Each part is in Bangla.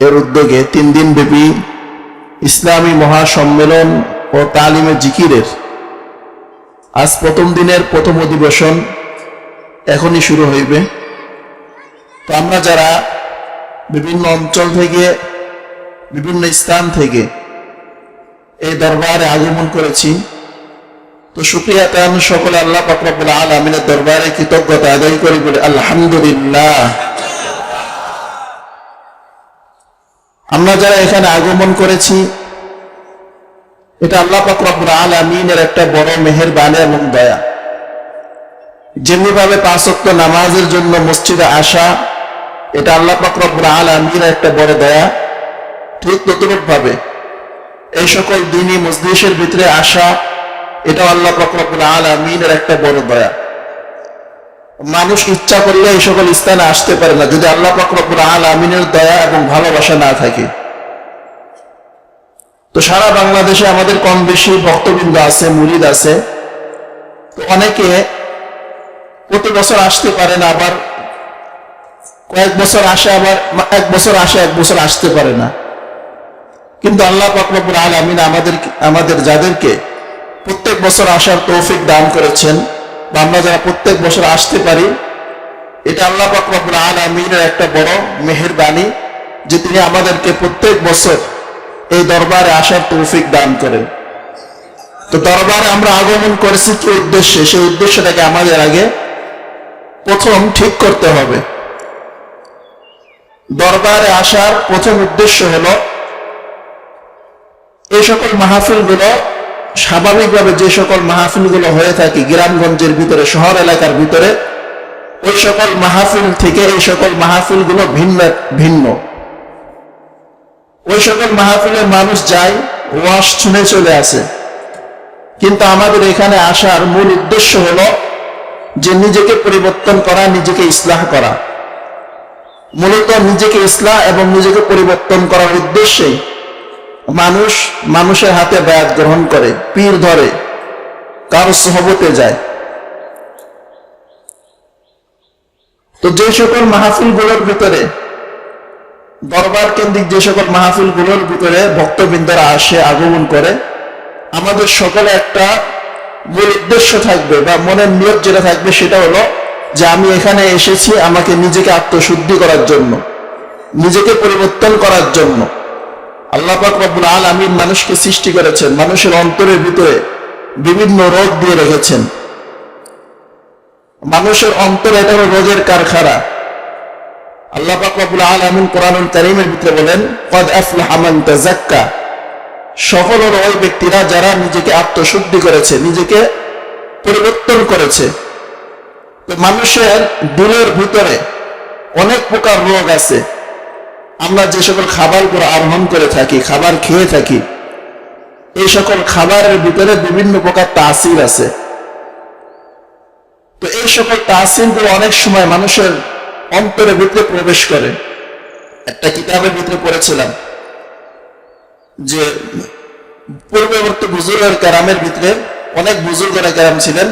এর উদ্যোগে তিন দিন ব্যাপী ইসলামী মহাসম্মেলন ও তালিমে জিকিরের আজ প্রথম দিনের প্রথম অধিবেশন এখনই শুরু হইবে। তো আমরা যারা বিভিন্ন অঞ্চল থেকে, বিভিন্ন স্থান থেকে এই দরবারে আগমন করেছি, তো শুক্রিয়া তান সকলে আল্লাহ পাকরাবুল আলমিনের দরবারে কৃতজ্ঞতা আদায় করি বলে আলহামদুলিল্লাহ। আমরা যারা এখানে আগমন করেছি, এটা আল্লাহ পাকরাবুল আলমিনের একটা বড় মেহেরবানি এবং দয়া। যেমনি ভাবে পাঁচক্ত নামাজের জন্য মসজিদে আসা, এটা আল্লাহ পাকরাবুল আলমিনের একটা বড় দয়া। ঠিক ততরূপ ভাবে এই সকল দিনই মসজিদের ভিতরে আসা এটা আল্লাহ পাকরাবুল আলমিনের একটা বড় দয়া। মানুষ ইচ্ছা করলে এই সকল স্থানে আসতে পারে না, যদি আল্লাহ পাকরাবুল আলমিনের দয়া এবং ভালোবাসা না থাকে। তো সারা বাংলাদেশে আমাদের কম বেশি ভক্তবৃন্দ আছে, মুরিদ আছে। তো অনেকে প্রতি বছর আসতে পারে না, আবার কয়েক বছর আসে, আবার এক বছর আসে, এক বছর আসতে পারে না। কিন্তু আল্লাহ পাকরবুল আলমিন আমাদের আমাদের যাদেরকে প্রত্যেক বছর আসার তৌফিক দান করেছেন। বা আমরা যারা প্রত্যেক বছর আসতে পারি, এটা আল্লাহ পাকরবুল আলমিনের একটা বড় মেহেরবানি যে তিনি আমাদেরকে প্রত্যেক বছর এই দরবারে আসার তৌফিক দান করেন। তো দরবারে আমরা আগমন করেছি কি উদ্দেশ্যে? সেই উদ্দেশ্যটাকে আমাদের আগে প্রথম ঠিক করতে হবে। দরবারে আসার প্রথম উদ্দেশ্য হলো, এই সকল মাহফিলগুলো স্বাভাবিকভাবে যে সকল মাহফিলগুলো হয়ে থাকে গ্রামগঞ্জের ভিতরে, শহর এলাকার ভিতরে, ওই সকল মাহফিল থেকে এই সকল মাহফিলগুলো ভিন্ন ভিন্ন। ওই সকল মাহফিলে মানুষ যায়, ওয়াশ শুনে চলে আসে। কিন্তু আমাদের এখানে আসার মূল উদ্দেশ্য হলো যে নিজেকে পরিবর্তন করা, নিজেকে ইসলাহ করা। মূলত নিজেকে ইসলাহ এবং নিজেকে পরিবর্তন করার উদ্দেশ্যেই মানুষ মানুষের হাতে ব্যায়াত গ্রহণ করে, পীর ধরে, কারও সহবতে যায়। তো যে সকল মাহফিলগুলোর ভিতরে, দরবার কেন্দ্রিক যে সকল মাহফিলগুলোর ভিতরে ভক্তবৃন্দরা আসে, আগমন করে, আমাদের সকলে একটা মূল উদ্দেশ্য থাকবে বা মনের নিয়ত যেটা থাকবে সেটা হলো যে আমি এখানে এসেছি আমাকে নিজেকে আত্মশুদ্ধি করার জন্য, নিজেকে পরিবর্তন করার জন্য। আল্লাহ রব্বুল আলামিন মানুষকে সৃষ্টি করেছেন, মানুষের অন্তরের ভিতরে বিভিন্ন রোগ দিয়ে রেখেছেন। মানুষের অন্তরে এটা হলো রোগের কারখানা। আল্লাহ রব্বুল আলামিন কোরআনুল কারীমের ভিতরে বলেন, কদ আফলাহা মান তাযাক্কা সফল হলো ওই ব্যক্তিরা যারা নিজেকে আত্মশুদ্ধি করেছে, নিজেকে পরিবর্তন করেছে। তো মানুষের দিলের ভিতরে অনেক প্রকার রোগ আছে। আমরা যে সকল খাবারগুলো আরোহণ করে থাকি, খাবার খেয়ে থাকি, এই সকল খাবারের ভিতরে বিভিন্ন প্রকার তাসির আছে। তো এই সকল তাসিরগুলো অনেক সময় মানুষের অন্তরের ভিতরে প্রবেশ করে। একটা কিতাবের ভিতরে পড়েছিলাম যে পূর্ববর্তী বুজুর্গের ক্যারামের ভিতরে অনেক বুজুর্গরা ক্যারাম ছিলেন,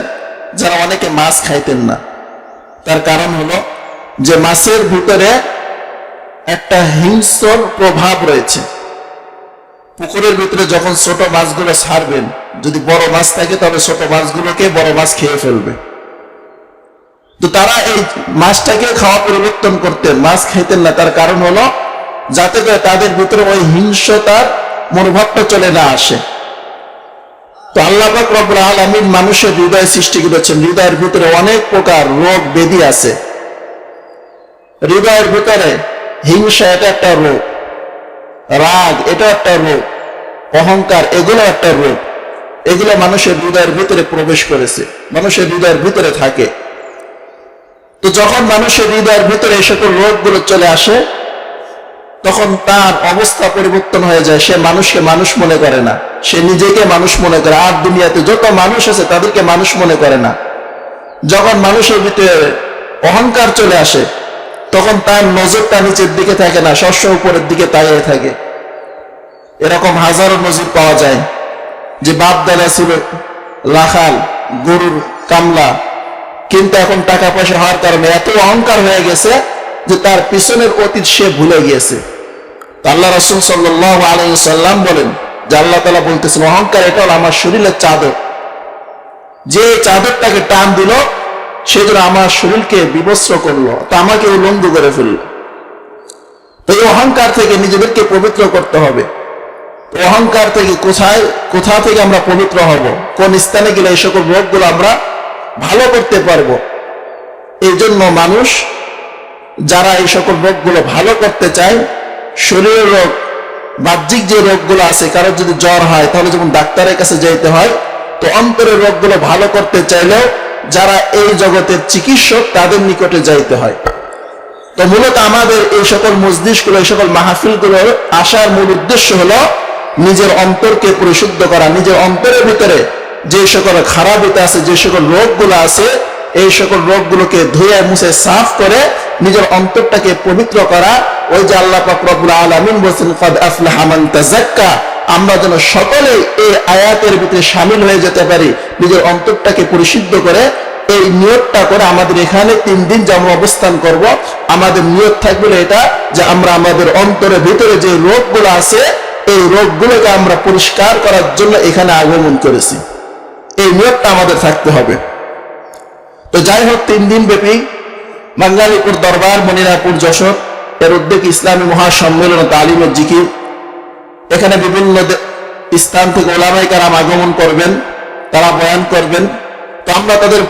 যারা অনেকে মাছ খাইতেন না। তার কারণ হলো যে মাছের ভিতরে একটা হিংস্র প্রভাব রয়েছে। পুকুরের ভিতরে যখন ছোট মাছগুলো ছাড়বেন, যদি বড় মাছ থাকে তবে ছোট মাছগুলোকে বড় মাছ খেয়ে ফেলবে। তো তারা এই মাছটাকে খাওয়া পরিবর্তন করতেন, মাছ খাইতেন না। তার কারণ হলো, যাতে করে তাদের ভিতরে ওই হিংসতার মনোভাবটা চলে না আসে। তো আল্লাহ রব্বুল আলমিন মানুষের হৃদয় সৃষ্টি করেছেন। হৃদয়ের ভিতরে অনেক প্রকার রোগ বেদি আছে। হৃদয়ের ভিতরে হিংসা এটা একটা রোগ রাগ এটা একটা রোগ অহংকার এগুলো একটা রোগ এগুলো মানুষের হৃদয়ের ভিতরে প্রবেশ করেছে। মানুষের হৃদয়ের ভিতরে থাকে। তো যখন মানুষের হৃদয়ের ভিতরে এই সকল রোগগুলো চলে আসে, তখন তার অবস্থা পরিবর্তন হয়ে যায়। সে মানুষকে মানুষ মনে করে না। সে নিজেকে মানুষ মনে করে। আর দুনিয়াতে যত মানুষ আছে, তাদেরকে মানুষ মনে করে না। যখন মানুষের ভিতরে অহংকার চলে আসে তখন তার নজরটা নিচের দিকে থাকে না, শস্য উপরের দিকে তাইয়ে থাকে। এরকম হাজারো নজির পাওয়া যায়, যে বাপ দাদা ছিল রাখাল গরুর কামলা, কিন্তু এখন টাকা পয়সা হওয়ার কারণে এত অহংকার হয়ে গেছে যে তার পিছনের অতীত সে ভুলে গিয়েছে। আল্লাহ রসুল সাল্লাহ আলাইসাল্লাম বলেন, যে আল্লাহ তালা বলতেছেন, অহংকার এটা হলো আমার শরীরের চাদর। যে চাদরটাকে টান দিল সে যেন আমার শরীরকে বিবস্ত্র করল, তা আমাকে উলঙ্গ করে ফেলল। তো এই অহংকার থেকে নিজেদেরকে পবিত্র করতে হবে। অহংকার থেকে কোথায়, কোথা থেকে আমরা পবিত্র হব? কোন স্থানে গেলে এই সকল রোগগুলো আমরা ভালো করতে পারব? এই জন্য মানুষ, যারা এই সকল রোগগুলো ভালো করতে চায়, শরীরের রোগ, বাহ্যিক যে রোগগুলো আছে, কারোর যদি জ্বর হয়, তাহলে যখন ডাক্তারের কাছে যেতে হয়, তো অন্তরের রোগগুলো ভালো করতে চাইলেও যারা এই জগতের চিকিৎসক, তাদের নিকটে যাইতে হয়। তো মূলত আমাদের এই সকল মসজিদগুলো এই সকল মাহফিলগুলোর আসার মূল উদ্দেশ্য হলো নিজের অন্তরকে পরিশুদ্ধ করা, নিজের অন্তরের ভিতরে যে সকল খারাপিতা আছে, যে সকল রোগগুলো আছে, এই সকল রোগগুলোকে ধুয়ে মুছে সাফ করে নিজের অন্তরটাকে পবিত্র করা। ওই যে আল্লাহ আলামিন বলছেন আমরা যেন সকলে এই আয়াতের ভিতরে সামিল হয়ে যেতে পারি, নিজের অন্তরটাকে পরিশুদ্ধ করে, এই নিয়তটা করে আমাদের এখানে তিন দিন যে আমরা অবস্থান করব, আমাদের নিয়ত থাকবে এটা যে আমরা আমাদের অন্তরের ভিতরে যে রোগগুলো আছে, এই রোগগুলোকে আমরা পরিষ্কার করার জন্য এখানে আগমন করেছি। এই নিয়তটা আমাদের থাকতে হবে। তো যাই হোক, তিন দিন ব্যাপী বাঙ্গালীপুর দরবার, মনিরাপুর যশোর, এর উদ্যোগ ইসলামী মহাসম্মেলন তালিমের জিকির এখানে বিভিন্ন স্থান থেকে ওলামাই কারাম আগমন করবেন তারা বয়ান করবেন। তো আমরা তাদের